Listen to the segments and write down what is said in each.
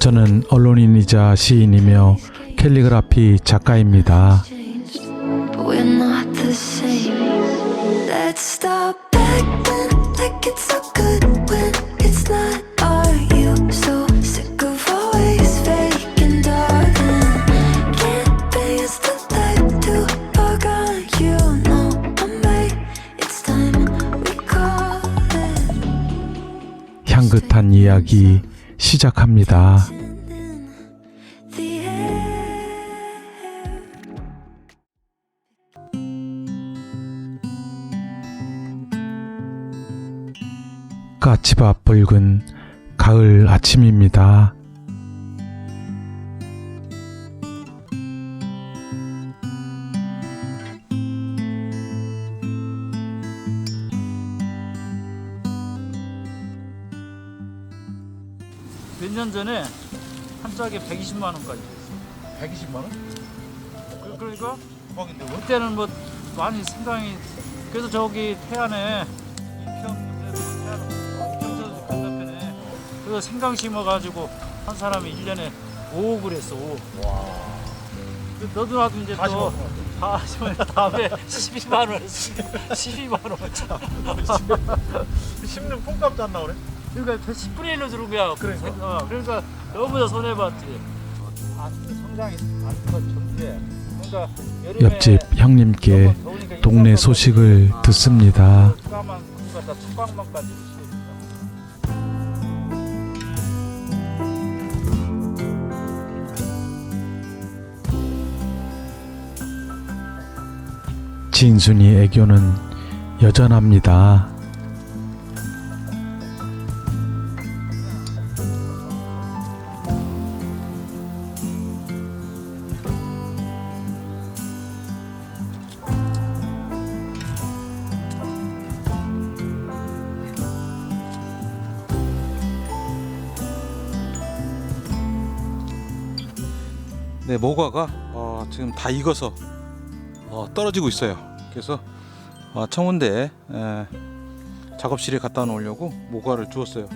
저는 언론인이자 시인이며 캘리그라피 작가입니다. 향긋한 이야기 시작합니다. 까치밥 붉은 가을 아침입니다. 몇년 전에 한 짝에 120만 원까지 됐어. 120만 원? 그- 그러니까 대박인데 뭐? 그때는 뭐 많이 생각이 그래서 저기 태안에 이평에서 태안 이평선 건너편에 그래서 생강 심어가지고 한 사람이 1년에 5억을 했어 5억. 와. 그 너도 나도 이제 다시 또 먹어. 다 심은 다음에 12만 원 했어 12만 원. 심는 콩값도 안 나오네. 그러니까 10분의 1로 들은 거야. 그러니까. 어, 그러니까 너무 다 손해봤지. 성장이. 그러니까 여름에 옆집 형님께 동네 소식을 아, 듣습니다. 진순이 애교는 여전합니다. 네, 모과가 어, 지금 다 익어서 어, 떨어지고 있어요. 그래서 어, 청운대 에, 작업실에 갖다 놓으려고 모과를 주었어요.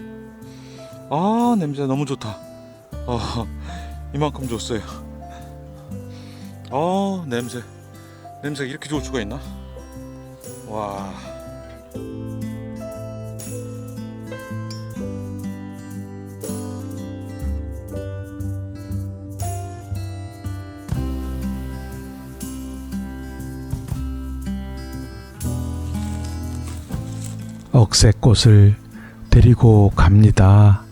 아 냄새 너무 좋다. 어, 이만큼 줬어요. 아 냄새 냄새가 이렇게 좋을 수가 있나? 와. 억새꽃을 데리고 갑니다.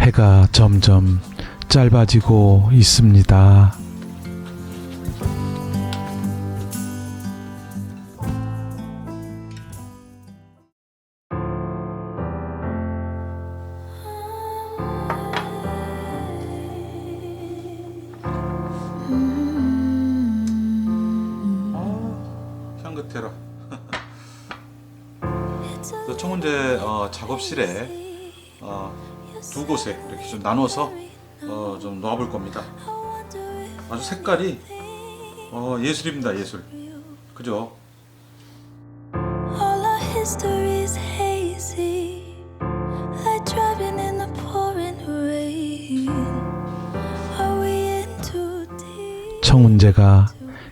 해가 점점 짧아지고 있습니다. 청문제 어, 작업실에 어, 두 곳에 이렇게 좀 나눠서 어, 좀 놓아볼 겁니다. 아주 색깔이 어, 예술입니다, 예술. 그죠? All our history's hazy, like driving in the pouring rain. Are we in too deep? 청운제가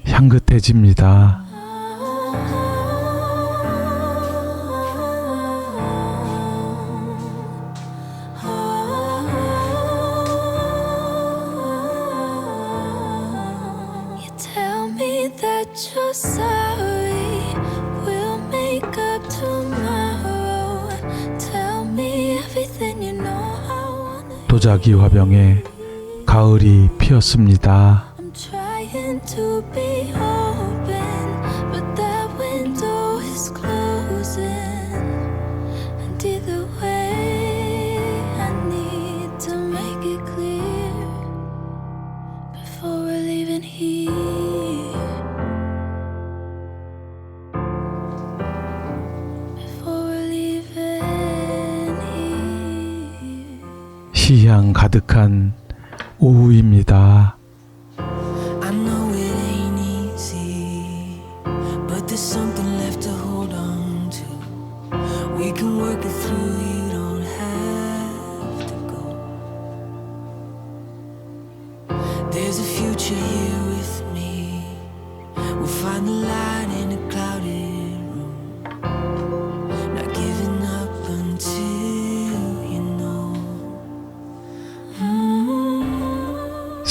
향긋해집니다. 도자기 화병에 가을이 피었습니다. 가득한 오후입니다.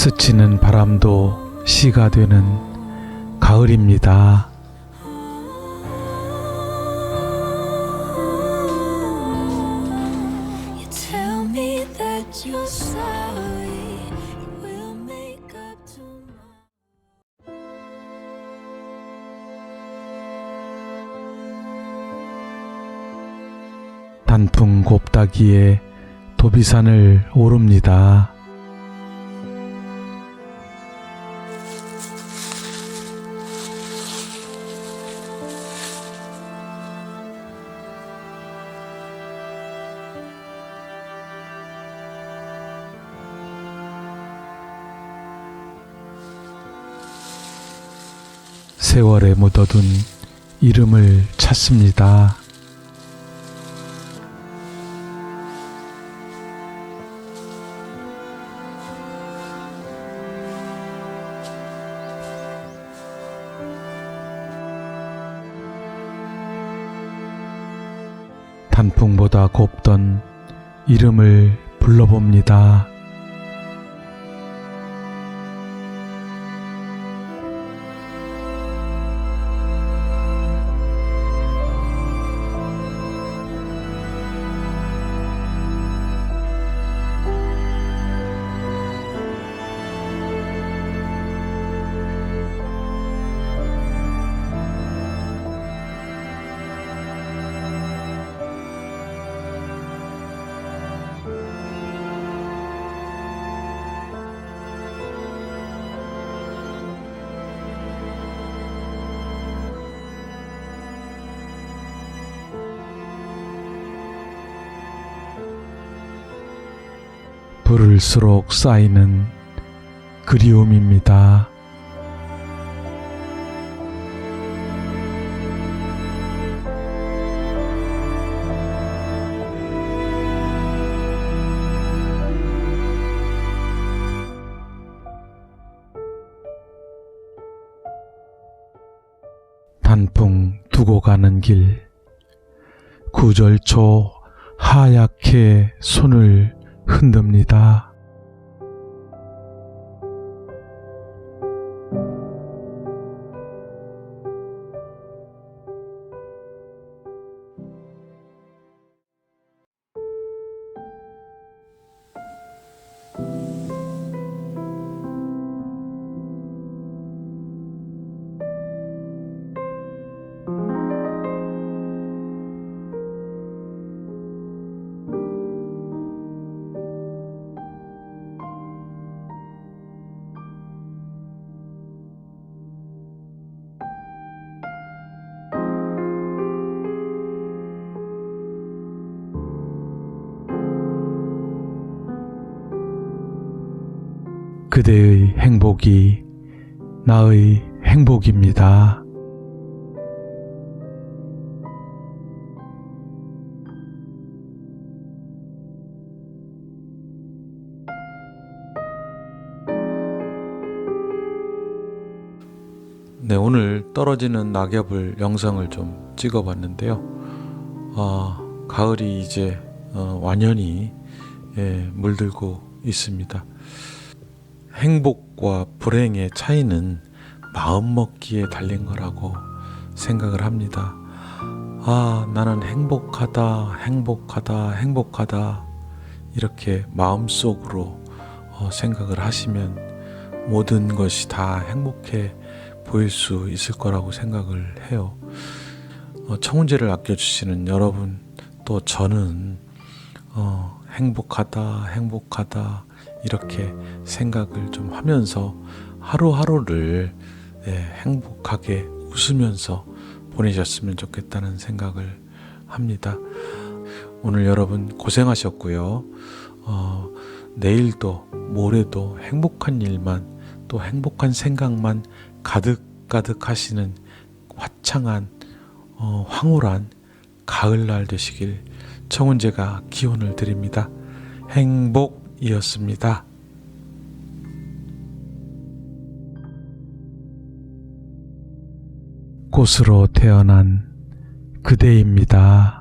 스치는 바람도 시가 되는 가을입니다. 단풍 곱다기에 도비산을 오릅니다. 세월에 묻어둔 이름을 찾습니다. 단풍보다 곱던 이름을 불러봅니다. 부를수록 쌓이는 그리움입니다. 단풍 두고 가는 길 구절초 하얗게 손을 흔듭니다. 그대의 행복이 나의 행복입니다. 네, 오늘 떨어지는 낙엽을 영상을 좀 찍어봤는데요. 아, 가을이 이제 어, 완연히 예, 물들고 있습니다. 행복과 불행의 차이는 마음 먹기에 달린 거라고 생각을 합니다. 아, 나는 행복하다, 행복하다, 행복하다. 이렇게 마음속으로 어, 생각을 하시면 모든 것이 다 행복해 보일 수 있을 거라고 생각을 해요. 어, 청운제를 아껴주시는 여러분, 또 저는 어, 행복하다, 행복하다, 이렇게 생각을 좀 하면서 하루하루를 예, 행복하게 웃으면서 보내셨으면 좋겠다는 생각을 합니다. 오늘 여러분 고생하셨고요. 어, 내일도 모레도 행복한 일만 또 행복한 생각만 가득가득 하시는 화창한 어, 황홀한 가을날 되시길 청운제가 기원을 드립니다. 행복 이었습니다. 꽃으로 태어난 그대입니다.